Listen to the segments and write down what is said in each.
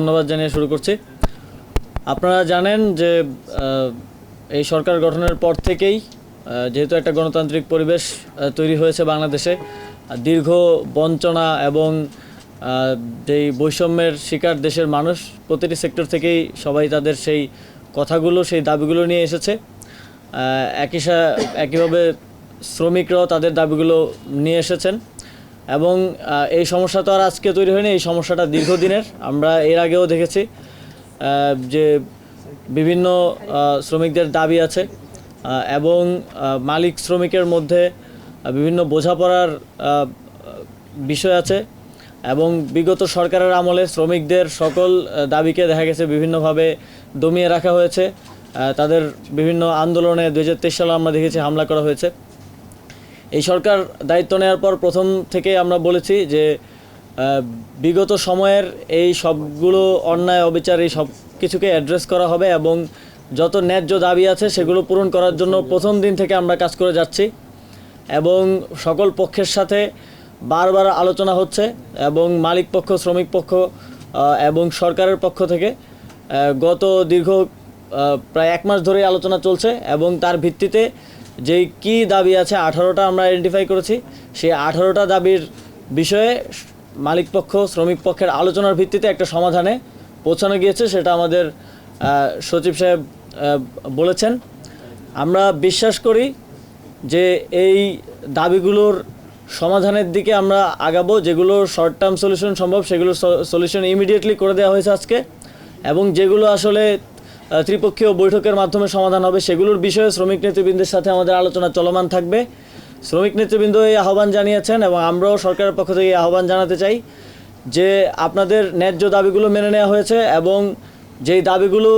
ধন্যবাদ জানিয়ে শুরু করছি। আপনারা জানেন যে এই সরকার গঠনের পর থেকেই যেহেতু একটা গণতান্ত্রিক পরিবেশ তৈরি হয়েছে বাংলাদেশে দীর্ঘ বঞ্চনা এবং যেই বৈষম্যের শিকার দেশের মানুষ, প্রতিটি সেক্টর থেকেই সবাই তাদের সেই কথাগুলো, সেই দাবিগুলো নিয়ে এসেছে। একই সা- একইভাবে শ্রমিকরাও তাদের দাবিগুলো নিয়ে এসেছেন। এবং এই সমস্যা তো আর আজকে তৈরি হয়নি, এই সমস্যাটা দীর্ঘদিনের। আমরা এর আগেও দেখেছি যে বিভিন্ন শ্রমিকদের দাবি আছে এবং মালিক শ্রমিকের মধ্যে বিভিন্ন বোঝাপড়ার বিষয় আছে এবং বিগত সরকারের আমলে শ্রমিকদের সকল দাবিকে দেখা গেছে বিভিন্নভাবে দমিয়ে রাখা হয়েছে। তাদের বিভিন্ন আন্দোলনে দু হাজার তেইশ সালে আমরা দেখেছি হামলা করা হয়েছে। এই সরকার দায়িত্ব নেওয়ার পর প্রথম থেকে আমরা বলেছি যে বিগত সময়ের এই সবগুলো অন্যায়, অবিচার, এই সব কিছুকে অ্যাড্রেস করা হবে এবং যত ন্যায্য দাবি আছে সেগুলো পূরণ করার জন্য প্রথম দিন থেকে আমরা কাজ করে যাচ্ছি এবং সকল পক্ষের সাথে বারবার আলোচনা হচ্ছে এবং মালিক পক্ষ, শ্রমিক পক্ষ এবং সরকারের পক্ষ থেকে গত দীর্ঘ প্রায় এক মাস ধরে আলোচনা চলছে এবং তার ভিত্তিতে যেই কি দাবি আছে, আঠারোটা আমরা আইডেন্টিফাই করেছি। সেই আঠারোটা দাবির বিষয়ে মালিক পক্ষ, শ্রমিক পক্ষের আলোচনার ভিত্তিতে একটা সমাধানে পৌঁছানো গিয়েছে, সেটা আমাদের সচিব সাহেব বলেছেন। আমরা বিশ্বাস করি যে এই দাবিগুলোর সমাধানের দিকে আমরা আগাবো, যেগুলো শর্ট টার্ম সলিউশন সম্ভব, সেগুলো সলিউশন ইমিডিয়েটলি করে দেওয়া হয়েছে আজকে। এবং যেগুলো আসলে ত্রিপক্ষীয় বৈঠকের মাধ্যমে সমাধান হবে সেগুলোর বিষয়ে শ্রমিক নেতৃবৃন্দের সাথে আমাদের আলোচনা চলমান থাকবে। শ্রমিক নেতৃবৃন্দ এই আহ্বান জানিয়েছেন এবং আমরাও সরকারের পক্ষ থেকে এই আহ্বান জানাতে চাই যে আপনাদের ন্যায্য দাবিগুলো মেনে নেওয়া হয়েছে এবং যেই দাবিগুলো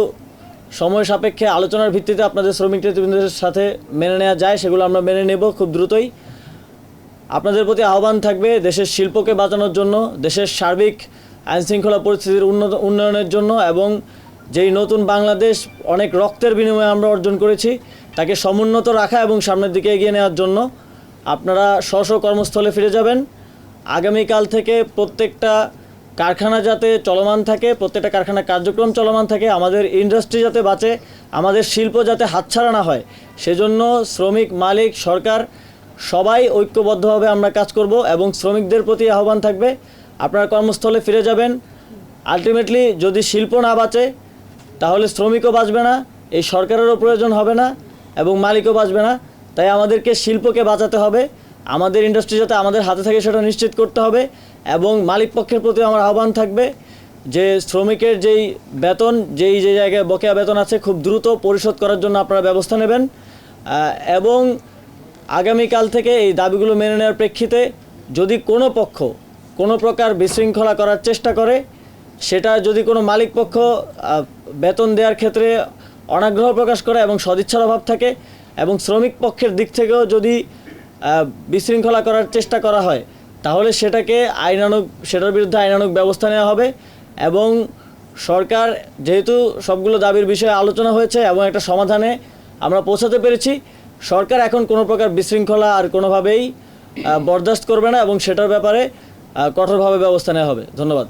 সময় সাপেক্ষে আলোচনার ভিত্তিতে আপনাদের শ্রমিক নেতৃবৃন্দের সাথে মেনে নেওয়া যায় সেগুলো আমরা মেনে নেব খুব দ্রুতই। আপনাদের প্রতি আহ্বান থাকবে দেশের শিল্পকে বাঁচানোর জন্য, দেশের সার্বিক আইনশৃঙ্খলা পরিস্থিতির উন্নত উন্নয়নের জন্য এবং যেই নতুন বাংলাদেশ অনেক রক্তের বিনিময়ে আমরা অর্জন করেছি, তাকে সমুন্নত রাখা এবং সামনের দিকে এগিয়ে নেওয়ার জন্য আপনারা স্ব স্ব কর্মস্থলে ফিরে যাবেন। আগামীকাল থেকে প্রত্যেকটা কারখানা যাতে চলমান থাকে, প্রত্যেকটা কারখানা কার্যক্রম চলমান থাকে, আমাদের ইন্ডাস্ট্রি যাতে বাঁচে, আমাদের শিল্প যাতে হাতছাড়া না হয়, সেজন্য শ্রমিক, মালিক, সরকার সবাই ঐক্যবদ্ধভাবে আমরা কাজ করব এবং শ্রমিকদের প্রতি আহ্বান থাকবে। আপনারা কর্মস্থলে ফিরে যাবেন। আলটিমেটলি যদি শিল্প না বাঁচে তাহলে শ্রমিকও বাঁচবে না, এই সরকারেরও প্রয়োজন হবে না এবং মালিকও বাঁচবে না। তাই আমাদেরকে শিল্পকে বাঁচাতে হবে, আমাদের ইন্ডাস্ট্রি যাতে আমাদের হাতে থাকে সেটা নিশ্চিত করতে হবে এবং মালিক পক্ষের প্রতি আমার আহ্বান থাকবে যে শ্রমিকের যেই বেতন, যেই যে জায়গায় বকেয়া বেতন আছে খুব দ্রুত পরিশোধ করার জন্য আপনারা ব্যবস্থা নেবেন। এবং আগামীকাল থেকে এই দাবিগুলো মেনে নেওয়ার প্রেক্ষিতে যদি কোনো পক্ষ কোনো প্রকার বিশৃঙ্খলা করার চেষ্টা করে সেটা যদি কোনো মালিক পক্ষ বেতন দেওয়ার ক্ষেত্রে অনাগ্রহ প্রকাশ করে এবং সদিচ্ছার অভাব থাকে এবং শ্রমিক পক্ষের দিক থেকেও যদি বিশৃঙ্খলা করার চেষ্টা করা হয়, তাহলে সেটাকে আইনানুগ, সেটার বিরুদ্ধে আইনানুগ ব্যবস্থা নেওয়া হবে এবং সরকার যেহেতু সবগুলো দাবির বিষয়ে আলোচনা হয়েছে এবং একটা সমাধানে আমরা পৌঁছাতে পেরেছি, সরকার এখন কোনো প্রকার বিশৃঙ্খলা আর কোনোভাবেই বরদাস্ত করবে না এবং সেটার ব্যাপারে কঠোরভাবে ব্যবস্থা নেওয়া হবে। ধন্যবাদ।